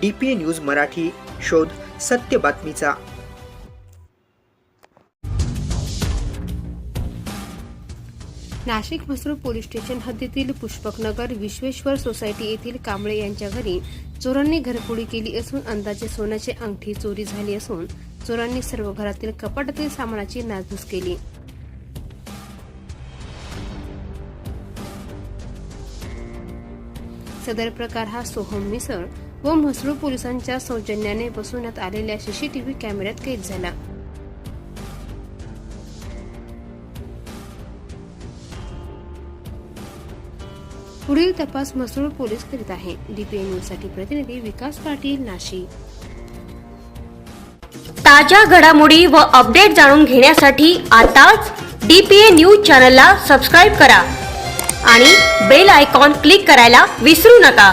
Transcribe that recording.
DPA news Marathi शोध सत्य बातमीचा. नाशिक म्हसरूळ पोलीस स्टेशन हद्दीतील पुष्पकनगर विश्वेश्वर सोसायटी येथील कांबळे यांच्या घरी चोरांनी घरफोडी केली असून अंदाजे सोन्याची अंगठी चोरी झाली असून चोरांनी सर्व घरातील कपाटातील सामानाची नासधूस केली. सदर प्रकार हा सोहम मिसळ व म्हसरूळ पोलिसांच्या सौजन्याने बसवण्यात आलेल्या सीसीटीव्ही कॅमेऱ्यात कैद झाला. पुढील तपास म्हसरूळ पोलीस करीत आहे. डीपीए न्यूजसाठी प्रतिनिधी विकास पाटील नाशिक. ताज्या घडामोडी व अपडेट जाणून घेण्यासाठी आताच डीपीए न्यूज चॅनलला सबस्क्राईब करा आणि बेल आयकॉन क्लिक करायला विसरू नका.